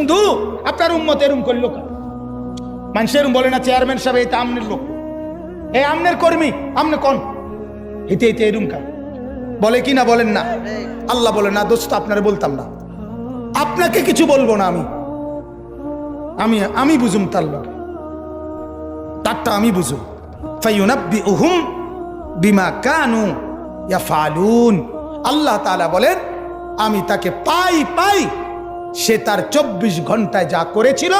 বন্ধু, আপনার উম্মত এরম করল মানুষ এরম বলে না চেয়ারম্যান সাহেব এটা আমনের লোক। এই আমনের কর্মী, আমনে কোন? এতে এতে এরম কেন বলে কি না বলেন না? আল্লাহ বলে, না দোস্ত, আপনারা বলতাম না। আপনাকে কিছু বলব না আমি। আমি আমি বুঝুম তার লগে। তারটা আমি বুঝুম। ফাইউনাব্বি উহুম বিমা কানু ইয়াফালুন। আল্লাহ তাআলা বলেন, আমি তাকে পাই পাই সে তার চব্বিশ ঘন্টায় যা করেছিল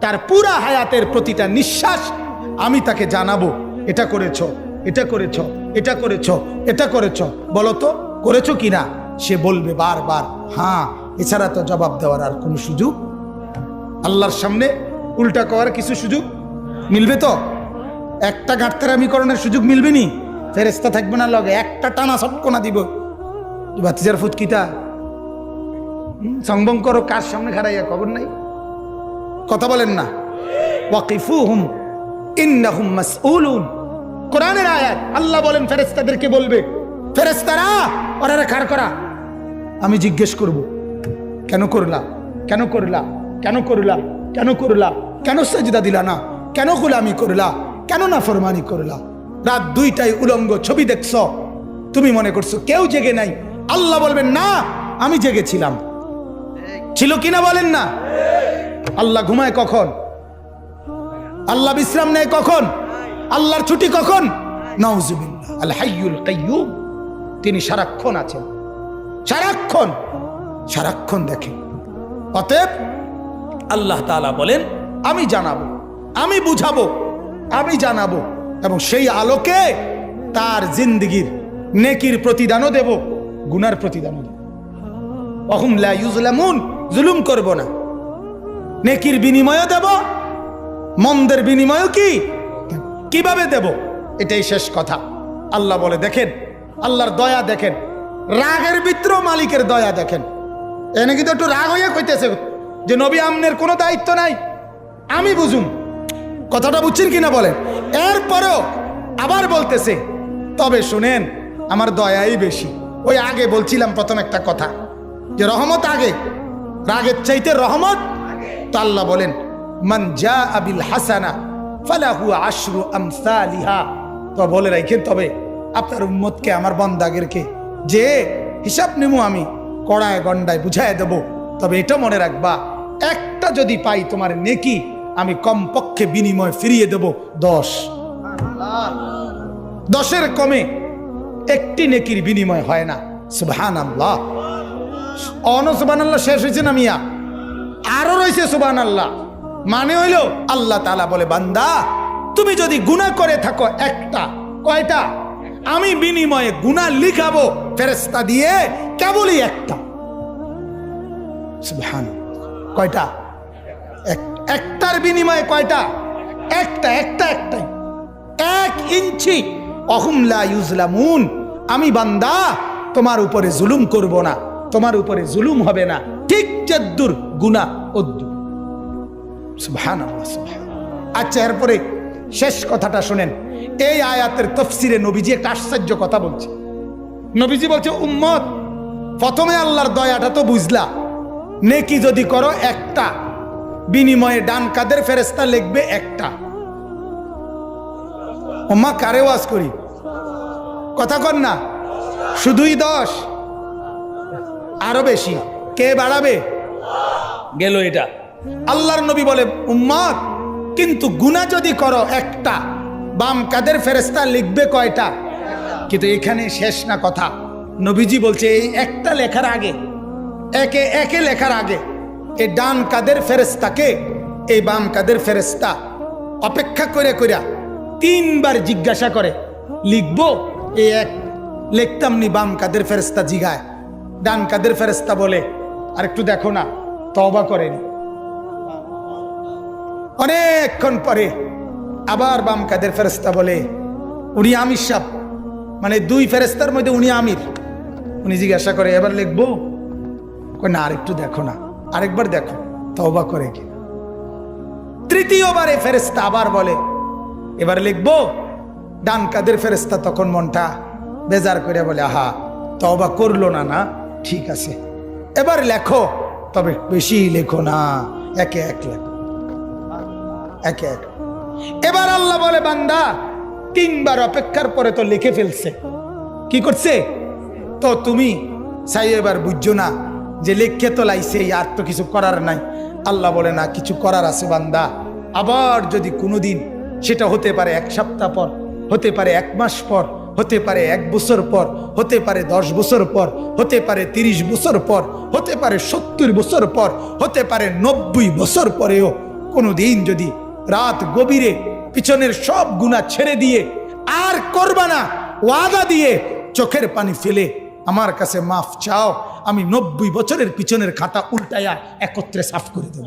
তার পুরা হায়াতের প্রতিটা নিঃশ্বাস আমি তাকে জানাব এটা করেছ এটা করেছ এটা করেছ এটা করেছ। বলো তো করেছ কিনা সে বলবে বারবার হ্যাঁ এছাড়া তো জবাব দেওয়ার আর কোনো সুযোগ? আল্লাহর সামনে উল্টা করার কিছু সুযোগ? মিলবে তো? একটা গাঁটতারামিকরণের সুযোগ মিলবে নি? ফেরেস্তা থাকবে না লগে একটা টানা সটকোনা দিব। বাতিজার ফুটকিটা হুম, সংবং করো সামনে খাড়াইয়া খবর নাই। কথা বলেন না। ওয়াকিফুহুম, ইন্নাহুম মাসউলুন। কোরআনের আয়াত, আল্লাহ বলেন, ফেরেশতাদেরকে বলবে, ফেরেশতারা, ওরা খাড় করা। আমি জিজ্ঞেস করব, কেন করলা? কেন করলা? কেন করলা? কেন করলা? কেন সাজদা দিলা না? কেন গোলামি করলা? কেন না ফরমানি করলা? রাত দুইটায় উলঙ্গ ছবি দেখছ। তুমি মনে করছ, কেউ জেগে নাই। আল্লাহ বলবেন, না, আমি জেগেছিলাম। ছিল কিনা বলেন না? আল্লাহ ঘুমায় কখন? আল্লাহ বিশ্রাম নেয় কখন? আল্লাহর ছুটি কখন? নাউজুবিল্লাহ। আল হাইয়ুল কাইয়ুম। তিনি সারাক্ষণ আছেন। সারাক্ষণ। সারাক্ষণ দেখেন। অতএব আল্লাহ তাআলা বলেন, আমি জানাব, আমি বুঝাবো, আমি জানাব এবং সেই আলোকে তার জিন্দগির নেকির প্রতিদানও দেব, গুনার প্রতিদানও দেব। অহুম লা ইউজলামুন। জুলুম করব না। নেকির বিনিময়ও দেব, মন্দের বিনিময়ও কি? কীভাবে দেব? এটাই শেষ কথা। আল্লাহ বলে, দেখেন, আল্লাহর দয়া দেখেন, রাগের ভিতর মালিকের দয়া দেখেন। এনে কিন্তু একটু রাগ হইয়া কইতেছে যে নবী আমনের কোনো দায়িত্ব নাই। আমি বুঝুম। কথাটা বুঝছেন কিনা বলেন? এরপরেও আবার বলতেছে, তবে শুনেন, আমার দয়াই বেশি। ওই আগে বলছিলাম প্রথম একটা কথা, যে রহমত আগে রাগের চাইতে রহমত? তো আল্লাহ বলেন, মান যা আবিল হাসানা ফালাহু আশরু আমসালিহা। তো বলে রাখেন, তবে আপনার উম্মতকে, আমার বন্দাগেরকে যে হিসাব নিমু আমি, কড়ায় গন্ডায় বুঝায় দেব। তবে এটা মনে রাখবা, একটা যদি পাই তোমার নেকি, আমি কমপক্ষে বিনিময় ফিরিয়ে দেব দশ। দশের কমে একটি নেকির বিনিময় হয় না। সুবহান আল্লাহ অন সুবান আল্লাহ শেষ হয়েছে না মিয়া? আরও রয়েছে সুবান আল্লাহ মানে হইল, আল্লাহ তালা বলে, বান্দা, তুমি যদি গুণা করে থাকো একটা, কয়টা? আমি বিনিময়ে গুণা লিখাবো ফেরেস্তা দিয়ে কেবলই একটা। কয়টা? এক- একটার বিনিময়ে কয়টা? একটা একটা, একটাই। এক ইঞ্চি। অহুমলা ইউজলামুন। আমি বান্দা, তোমার উপরে জুলুম করব না। তোমার উপরে জুলুম হবে না। ঠিক যদ্দুর গুনা সুবহানাল্লাহ। আচ্ছা এরপরে শেষ কথাটা শোনেন। এই আয়াতের তফসিরে নবীজি একটা আশ্চর্য কথা বলছে। নবীজি বলছে, উম্মত, প্রথমে আল্লাহর দয়াটা তো বুঝলা। নেকি যদি করো একটা, বিনিময়ে ডান কাদের ফেরেস্তা লিখবে একটা। ওমা, কারে ওয়াজ করি? কথা কর না। শুধুই দশ। আরও বেশি। কে বাড়াবে? গেল এটা। আল্লাহর নবী বলে উম্মত কিন্তু গুণা যদি করো একটা বাম কাদের ফেরেস্তা লিখবে কয়টা? কিন্তু এখানে শেষ না কথা। নবীজি বলছে এই একটা লেখার আগে একে একে লেখার আগে এই ডান কাদের ফেরেস্তাকে এই বাম কাদের ফেরেস্তা অপেক্ষা করে কইরা তিনবার জিজ্ঞাসা করে লিখব এই এক লিখতামনি বাম কাদের ফেরেস্তা জিগায়। ডান কাদের ফেরেস্তা বলে? আর একটু দেখো না তবা করেনি। অনেকক্ষণ পরে আবার বাম কাদের ফেরেস্তা বলে, উনি আমির সাহ মানে দুই ফেরেস্তার মধ্যে উনি আমির। উনি জিজ্ঞাসা করে, এবার লিখব? না, আরেকটু দেখো না, আরেকবার দেখো, তওবা করে কি তৃতীয়বারে ফেরেস্তা আবার বলে, এবার লিখব? ডান কাদের ফেরেস্তা তখন মনটা বেজার করে বলে, আহা, তওবা করল না না। ঠিক আছে। এবার লেখো, তবে বেশি লেখো না। একে এক লেখো। একে এক। এবার আল্লাহ বলে, বান্দা, তিনবার অপেক্ষার পরে তো লিখে ফেলছে। কি করছে? তো তুমি চাই এবার বুঝছ না যে লিখে তো লাইছে, আর তো কিছু করার নাই। আল্লাহ বলে, না, কিছু করার আছে বান্দা। আবার যদি কোনোদিন সেটা হতে পারে এক সপ্তাহ পর, হতে পারে এক মাস পর হতে পারে এক বছর পর, হতে পারে দশ বছর পর, হতে পারে তিরিশ বছর পর, হতে পারে সত্তর বছর পর, হতে পারে নব্বই বছর পরেও কোনো দিন যদি রাত গভীরে পিছনের সব গুণা ছেড়ে দিয়ে আর করবা না, ওয়াদা দিয়ে চোখের পানি ফেলে আমার কাছে মাফ চাও, আমি নব্বই বছরের পিছনের খাতা উল্টায়া একত্রে সাফ করে দেব।